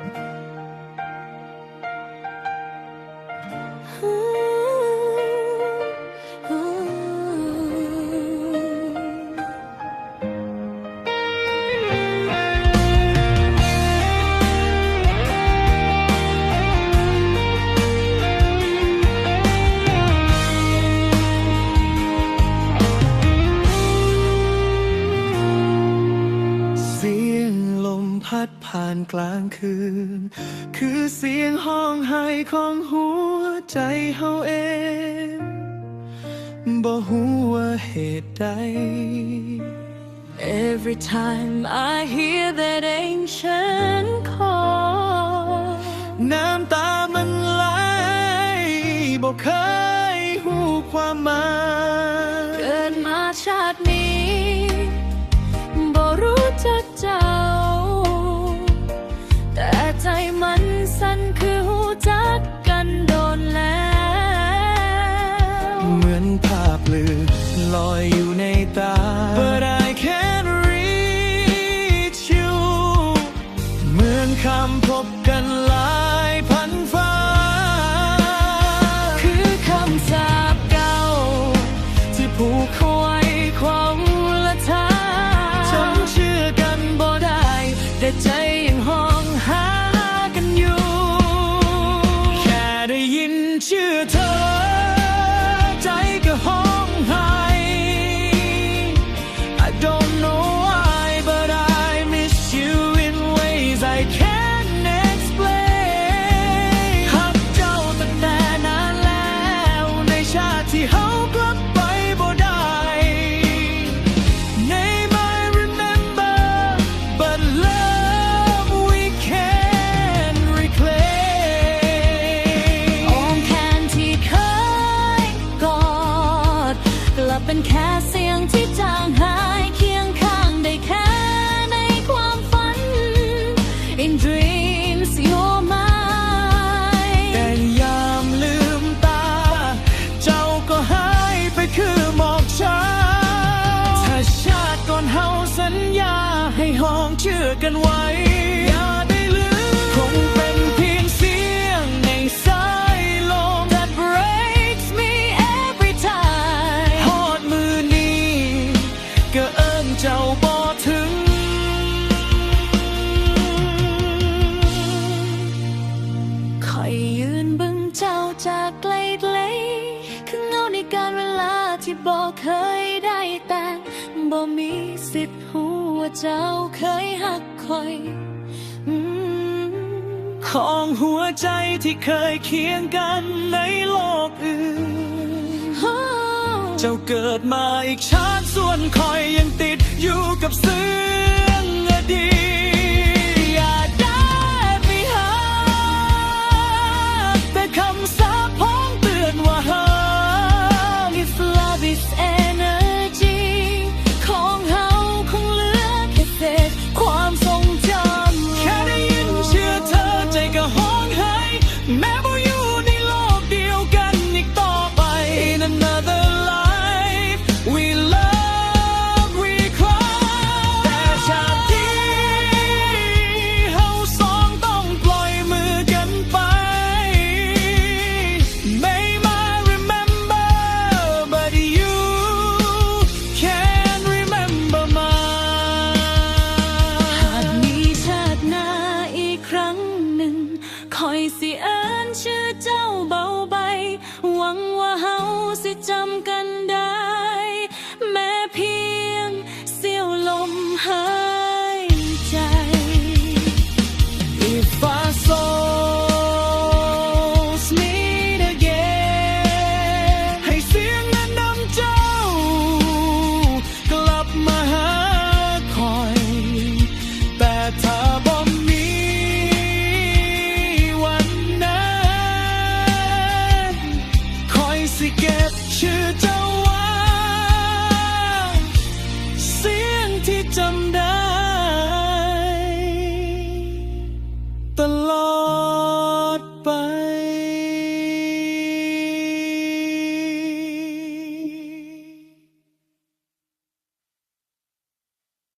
เดผ่านกลางคืน คือเสียงห้องไห้ของหัวใจเฮาเองบ่ฮู้ว่าเหตุใด Every time I hear that ancient call น้ำตามันไหลบ่เคยหูความหมายเกิดมาชาตินี้ คือหูจักกันโดนแล้ว เหมือนภาพลือลอยอยู่ในตา But I can't reach you เหมือนคำพบกันหลายพันฟ้า คือคำสาปเก่าที่ผูก ชา องเชื่อกันไว้ อย่าได้ลืมคงเป็นเพียงเสียงในสายลม that breaks me every time ฮอดมือนี้ก็เอิ้นเจ้าบ่ถึง คอยยืนบึงเจ้าจากไกลๆคือเงาในการเวลาที่บอกเคยได้แต่บ่มีสิทธิ์หู ว่าเจ้าเคยหักคอยอของหัวใจที่เคยเคียงกันในโลกอื่น เจ้าเกิดมาอีกชาติส่วนคอยยังติดอยู่กับเสื่องอดีต